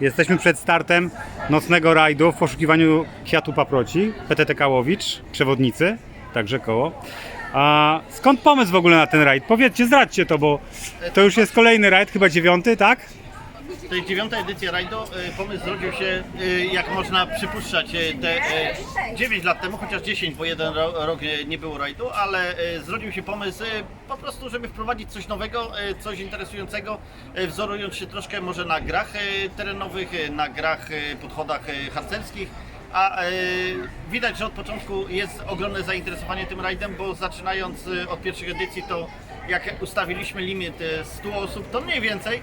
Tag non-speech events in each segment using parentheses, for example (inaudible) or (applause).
Jesteśmy przed startem nocnego rajdu w poszukiwaniu kwiatu paproci. PTT Kałowicz, przewodnicy, także koło. A skąd pomysł w ogóle na ten rajd? Powiedzcie, zdradźcie to, bo to już jest kolejny rajd, chyba dziewiąty, tak? To jest dziewiąta edycja rajdu. E, Pomysł zrodził się, e, jak można przypuszczać, e, te e, 9 lat temu, chociaż 10, bo jeden ro- rok e, nie było rajdu, ale e, zrodził się pomysł e, po prostu, żeby wprowadzić coś nowego, e, coś interesującego, e, wzorując się troszkę może na grach e, terenowych, e, na grach, e, podchodach e, harcerskich. A e, widać, że od początku jest ogromne zainteresowanie tym rajdem, bo zaczynając e, od pierwszych edycji, to jak ustawiliśmy limit e, 100 osób, to mniej więcej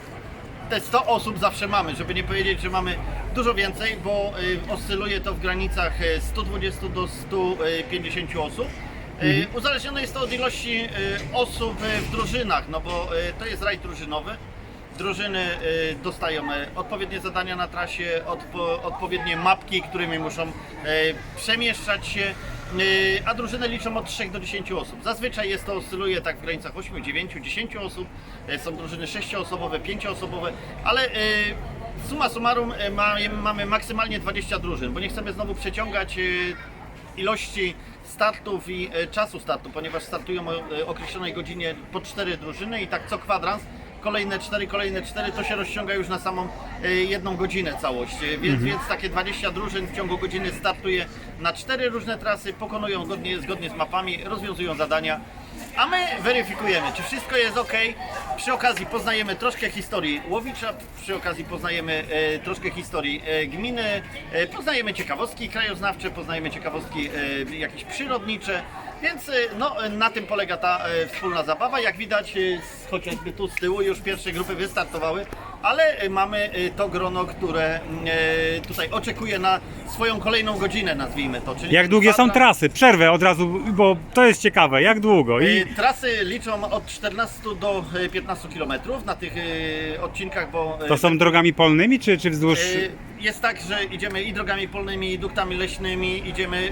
te 100 osób zawsze mamy, żeby nie powiedzieć, że mamy dużo więcej, bo y, oscyluje to w granicach y, 120 do 150 osób. Y, Uzależnione jest to od ilości y, osób y, w drużynach, no bo y, to jest rajd drużynowy. Drużyny y, dostają y, odpowiednie zadania na trasie, odpo, odpowiednie mapki, którymi muszą y, przemieszczać się, y, a drużyny liczą od 3 do 10 osób. Zazwyczaj jest to oscyluje tak w granicach 8, 9, 10 osób. Y, Są drużyny 6-osobowe, 5-osobowe, ale y, summa summarum y, ma, mamy maksymalnie 20 drużyn, bo nie chcemy znowu przeciągać y, ilości startów i czasu startu, ponieważ startują o określonej godzinie po cztery drużyny i tak co kwadrans, kolejne cztery, kolejne cztery, to się rozciąga już na samą e, jedną godzinę całość. E, Więc, więc takie 20 drużyn w ciągu godziny startuje na cztery różne trasy, pokonują zgodnie, zgodnie z mapami, rozwiązują zadania. A my weryfikujemy, czy wszystko jest ok. Przy okazji poznajemy troszkę historii Łowicza, przy okazji poznajemy e, troszkę historii e, gminy, e, poznajemy ciekawostki krajoznawcze, poznajemy ciekawostki e, jakieś przyrodnicze. Więc e, no, na tym polega ta e, wspólna zabawa. Jak widać, e, chociażby tu z tyłu już pierwsze grupy wystartowały, ale e, mamy e, to grono, które e, tutaj oczekuje na swoją kolejną godzinę, nazwijmy to. Czyli Jak długie są trasy? Przerwę od razu, bo to jest ciekawe. Jak długo? I Y, Trasy liczą od 14 do y, 15 km na tych y, odcinkach, bo y, to są drogami polnymi, czy, czy wzdłuż... y, jest tak, że idziemy i drogami polnymi, i duktami leśnymi, idziemy y,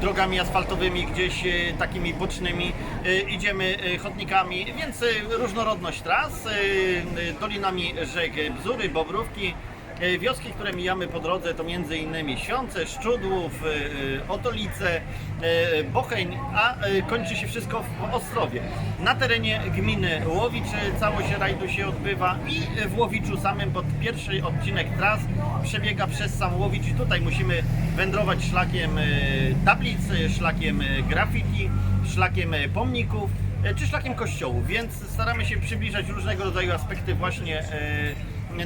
drogami asfaltowymi, gdzieś y, takimi bocznymi, y, idziemy y, chodnikami, więc y, różnorodność tras, y, y, dolinami rzek Bzury, Bobrówki. Y, Wioski, które mijamy po drodze to m.in. Świące, Szczudłów, y, y, Otolice, Bocheń, a kończy się wszystko w Ostrowie. Na terenie gminy Łowicz całość rajdu się odbywa i w Łowiczu samym, bo pierwszy odcinek tras przebiega przez sam Łowicz tutaj musimy wędrować szlakiem tablic, szlakiem graffiti, szlakiem pomników czy szlakiem kościołów, więc staramy się przybliżać różnego rodzaju aspekty właśnie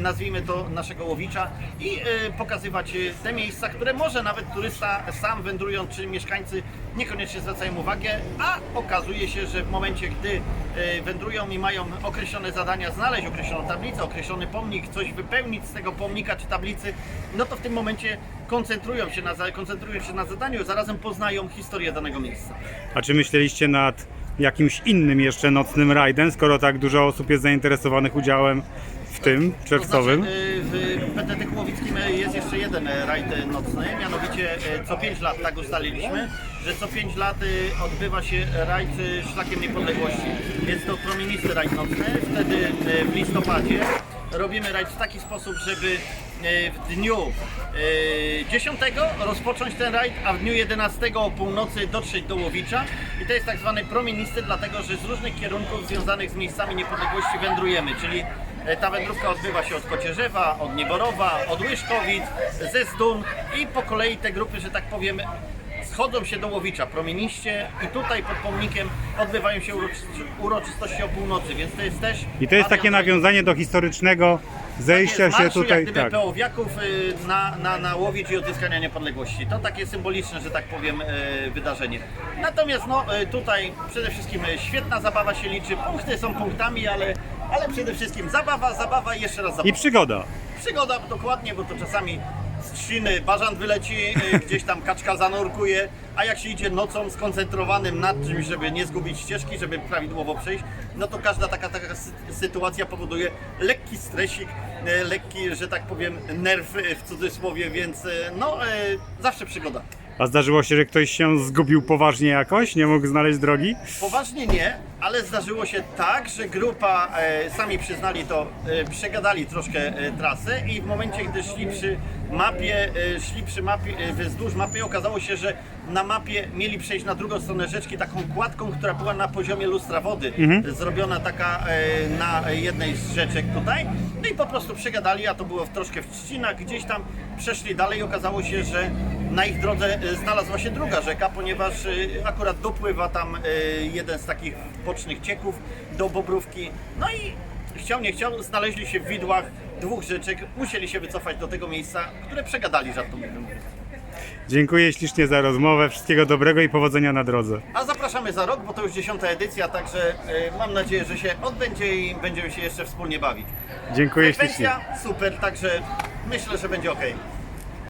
nazwijmy to naszego łowicza i y, pokazywać y, te miejsca, które może nawet turysta sam wędrując, czy mieszkańcy niekoniecznie zwracają uwagę, a okazuje się, że w momencie, gdy y, wędrują i mają określone zadania, znaleźć określoną tablicę, określony pomnik, coś wypełnić z tego pomnika czy tablicy, no to w tym momencie koncentrują się na, koncentrują się na zadaniu, zarazem poznają historię danego miejsca. A czy myśleliście nad jakimś innym jeszcze nocnym rajdem, skoro tak dużo osób jest zainteresowanych udziałem w tym czerwcowym? To znaczy, y, w PTT Kłowickim y, jest jeszcze jeden y, rajd nocny, mianowicie co 5 lat tak ustaliliśmy, że co 5 lat odbywa się rajd Szlakiem Niepodległości. Jest to promienisty rajd nocny, wtedy w listopadzie robimy rajd w taki sposób, żeby w dniu y, 10 rozpocząć ten rajd, a w dniu 11 o północy dotrzeć do Łowicza. I to jest tak zwany promienisty, dlatego że z różnych kierunków związanych z miejscami niepodległości wędrujemy, czyli Ta wędrówka odbywa się od Kocierzewa, od Nieborowa, od Łyszkowic, ze Zdun i po kolei te grupy, że tak powiem, schodzą się do Łowicza promieniście i tutaj pod pomnikiem odbywają się uroczy- uroczystości o północy, więc to jest też... I to jest takie nawiązanie do historycznego zejścia Takie się zmarszu, tutaj. jak gdyby Tak. pełowiaków y, na, na, na Łowicz i odzyskania niepodległości. To takie symboliczne, że tak powiem, y, wydarzenie. Natomiast no, y, tutaj przede wszystkim świetna zabawa się liczy. Punkty są punktami, ale, ale przede wszystkim zabawa, zabawa i jeszcze raz zabawa. I przygoda. Przygoda dokładnie, bo to czasami z trzciny bażant wyleci, y, (laughs) gdzieś tam kaczka zanurkuje, a jak się idzie nocą skoncentrowanym nad czymś, żeby nie zgubić ścieżki, żeby prawidłowo przejść, no to każda taka, taka sy- sytuacja powoduje lekki stresik, y, lekki, że tak powiem, nerw y, w cudzysłowie, więc y, no y, zawsze przygoda. A zdarzyło się, że ktoś się zgubił poważnie jakoś? Nie mógł znaleźć drogi? Poważnie nie, ale zdarzyło się tak, że grupa, e, sami przyznali to, e, przegadali troszkę e, trasę i w momencie, gdy szli przy mapie, e, szli przy mapie, e, wzdłuż mapy, okazało się, że na mapie mieli przejść na drugą stronę rzeczki taką kładką, która była na poziomie lustra wody. Zrobiona taka e, na jednej z rzeczek tutaj. No i po prostu przegadali, a to było w, troszkę w trzcinach, gdzieś tam przeszli dalej i okazało się, że na ich drodze znalazła się druga rzeka, ponieważ e, akurat dopływa tam e, jeden z takich bocznych cieków do Bobrówki. No i chciał nie chciał, znaleźli się w widłach dwóch rzeczek, musieli się wycofać do tego miejsca, które przegadali żartobliwie mówiąc. Dziękuję ślicznie za rozmowę, wszystkiego dobrego i powodzenia na drodze. A zapraszamy za rok, bo to już dziesiąta edycja, także mam nadzieję, że się odbędzie i będziemy się jeszcze wspólnie bawić. Dziękuję ślicznie. Frekwencja super, także myślę, że będzie ok.